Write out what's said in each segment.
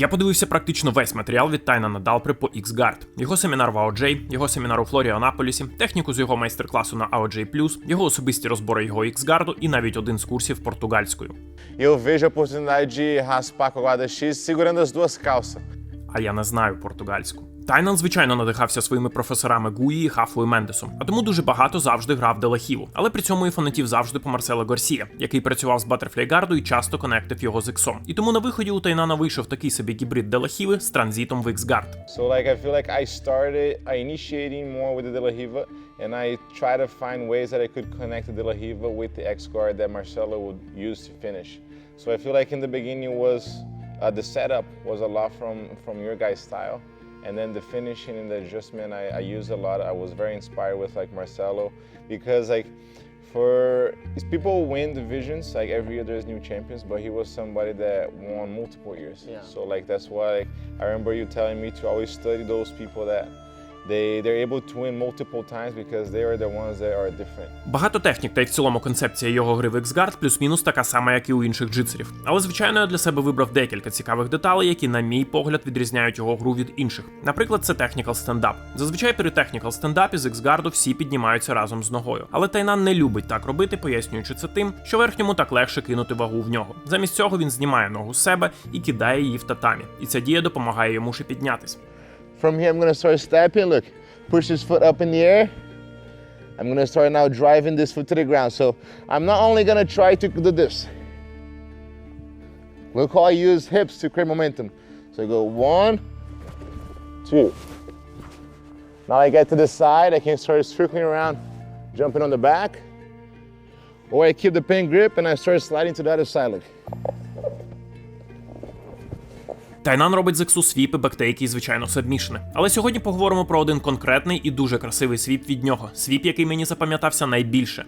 Я подивився практично весь матеріал від Тайна Надалпри по X-Guard. його семінар в AOJ, його семінар у Флоріанаполісі, техніку з його майстер-класу на AOJ+, його особисті розбори його X-Guard і навіть один з курсів португальською. Eu vejo a oportunidade de raspar com a guarda X segurando as duas calças. А я не знаю португальську. Тайнан, звичайно, надихався своїми професорами Гуї і Хафою Мендесом, а тому дуже багато завжди грав Делахіву. Але при цьому і фанатів завжди по Марсело Гарсія, який працював з Butterfly і часто конектив його з Іксом. І тому на виході у Тайнана вийшов такий собі гібрид Делахіви з транзитом в X-Guard. So like I feel like I started I initiating more with the De La Riva and I try to find ways that I could connect the De with the X guard that Marcelo would use to finish. So I feel like in the beginning was uh, the setup was a lot from from your guys' style. And then the finishing and the adjustment I, I used a lot. I was very inspired with like Marcelo because like for people win divisions like every year there's new champions, but he was somebody that won multiple years. Yeah. So like that's why like, I remember you telling me to always study those people that they they're. Багато технік та й в цілому концепція його гри в X-Guard плюс-мінус така сама, як і у інших джитсерів. Але звичайно, я для себе вибрав декілька цікавих деталей, які, на мій погляд, відрізняють його гру від інших. Наприклад, це технікал стендап. Зазвичай при технікал стендапі з X-Guard всі піднімаються разом з ногою. Але Тайнан не любить так робити, пояснюючи це тим, що верхньому так легше кинути вагу в нього. Замість цього він знімає ногу з себе і кидає її в татамі. І ця дія допомагає йому ще піднятись. From here, I'm gonna start stepping. Look, push this foot up in the air. I'm gonna start now driving this foot to the ground. So I'm not only gonna try to do this. Look how I use hips to create momentum. So I go one, two. Now I get to the side, I can start circling around, jumping on the back. Or I keep the pin grip and I start sliding to the other side. Look. Тайнан робить з ексу свіпи, бектейки і, звичайно, сабмішини. Але сьогодні поговоримо про один конкретний і дуже красивий свіп від нього. Свіп, який мені запам'ятався найбільше.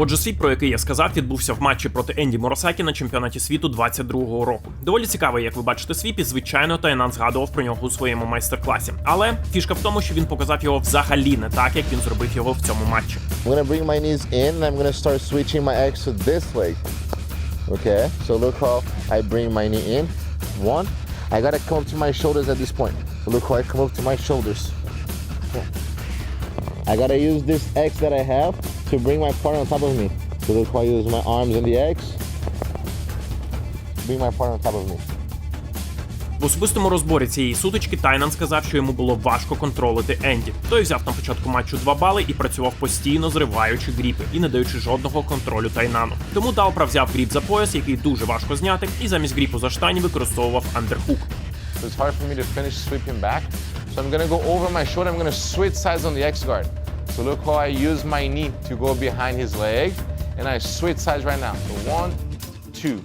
Отже, свіп, про який я сказав, відбувся в матчі проти Енді Моросакі на чемпіонаті світу 22-го року. Доволі цікавий, як ви бачите, свіп, і звичайно, Тайнан згадував про нього у своєму майстер-класі. Але фішка в тому, що він показав його взагалі не так, як він зробив його в цьому матчі. I gotta come to my shoulders at this point. So look how I come up to my shoulders. I gotta use this X that I have to bring my partner on top of me. So look how I use my arms in the X. Bring my partner on top of me. В особистому розборі цієї сутички Тайнан сказав, що йому було важко контролити Енді. Той взяв на початку матчу 2 бали і працював постійно, зриваючи гріпи і не даючи жодного контролю Тайнану. Тому Далпра взяв гріп за пояс, який дуже важко зняти, і замість гріпу за штані використовував андерхук. So it's hard for me to finish sweeping back. So I'm gonna go over my shoulder. I'm gonna switch sides on the X guard. So look how I use my knee to go behind his leg. And I switch sides right now. So one, two.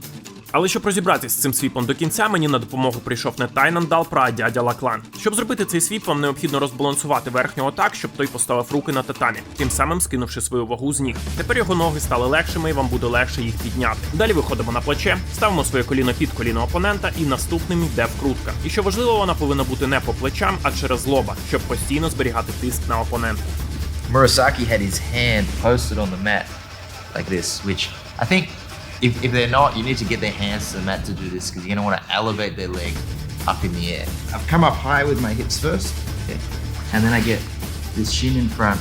Але щоб розібратись з цим свіпом до кінця, мені на допомогу прийшов не Тайнан Далпра, а дядя Лаклан. Щоб зробити цей свіп, вам необхідно розбалансувати верхнього так, щоб той поставив руки на татамі, тим самим скинувши свою вагу з ніг. Тепер його ноги стали легшими, і вам буде легше їх підняти. Далі виходимо на плече, ставимо своє коліно під коліно опонента, і наступним йде вкрутка. І що важливо, вона повинна бути не по плечам, а через лоба, щоб постійно зберігати тиск на опонента. Murasaki had his hand posted on the mat like this, which I think if, if they're not, you need to get their hands to the mat to do this because you're going to want to elevate their leg up in the air. I've come up high with my hips first, and then I get this shin in front.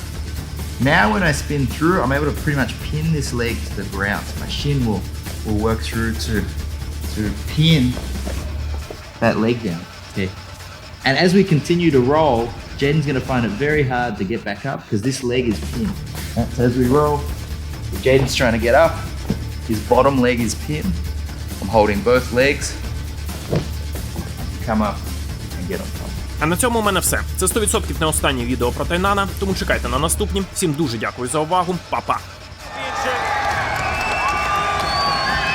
Now when I spin through, I'm able to pretty much pin this leg to the ground. So my shin will, will work through to, to pin that leg down. Okay. And as we continue to roll, Jaden's going to find it very hard to get back up because this leg is pinned. So as we roll, Jaden's trying to get up. His bottom leg is pinned. I'm holding both legs. Come up and get on top. А на цьому у мене все. Це 100% не останнє відео про Тайнана, тому чекайте на наступні. Всім дуже дякую за увагу. Па-па! championship.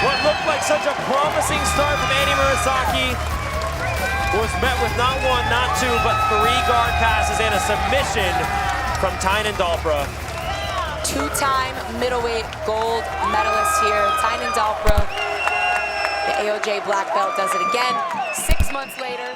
What looked like such a promising start from Andy Murasaki was met with not one, not two, but three guard passes and a submission from Tynan Dalbra. two-time middleweight gold medalist here, Tynan Dalpro. The AOJ black belt does it again. Six months later,